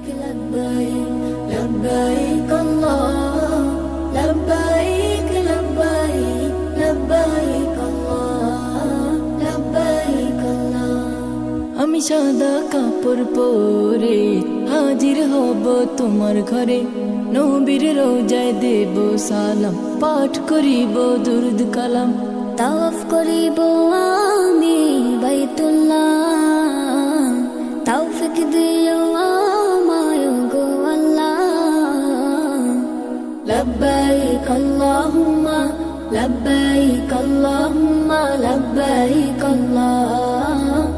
لبيك لبيك الله لبيك لبيك لبيك الله لبيك الله আমি সাদা কাপড় পরে হাজির হব তোমার ঘরে নবীর রোজায় দেব সালাম পাঠ করিব দুরুদ কালাম তাওয়াফ করিব لبيك اللهم لبيك اللهم لبيك الله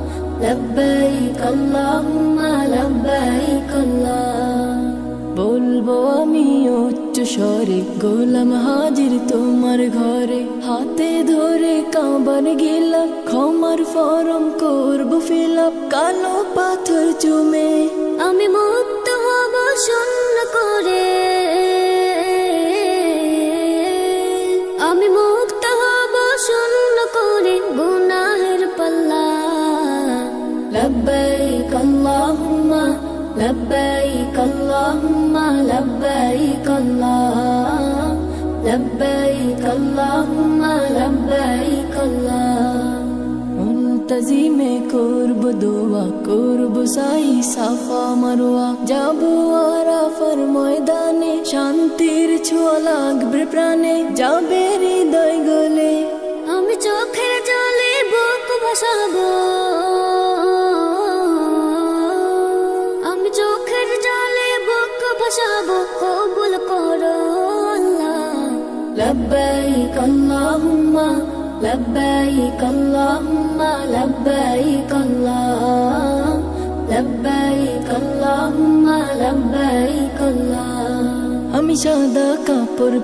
لبيك اللهم لبيك الله বলবো আমি উচ্চ স্বরে গোলাম হাজির তোমার ঘরে হাতে ধরে কাবার গেলাম ক্ষমার ফরম করব ফিলাপ কালো পাথর চুমে আমি মুক্ত হব শূন্য লব্বাইক আল্লাহুম্মা লব্বাইক আল্লাহুম্মা লব্বাইক আল্লাহ লব্বাইক আল্লাহুম্মা লব্বাইক আল্লাহ মুনতাজিমে করব দোয়া করব সাই সাফা মারোয়া যাব আরাফার ময়দানে শান্তির ছোঁয়া লাগবে প্রাণে যাবে হৃদয় গলে আমি চোখের জলে বুক ভাসাবো লব্বাইক আল্লাহুম্মা লব্বাইক আল্লাহুম্মা লব্বাইক আল্লাহ লব্বাইক আল্লাহুম্মা লব্বাইক আল্লাহ আমি সাদা কাপড়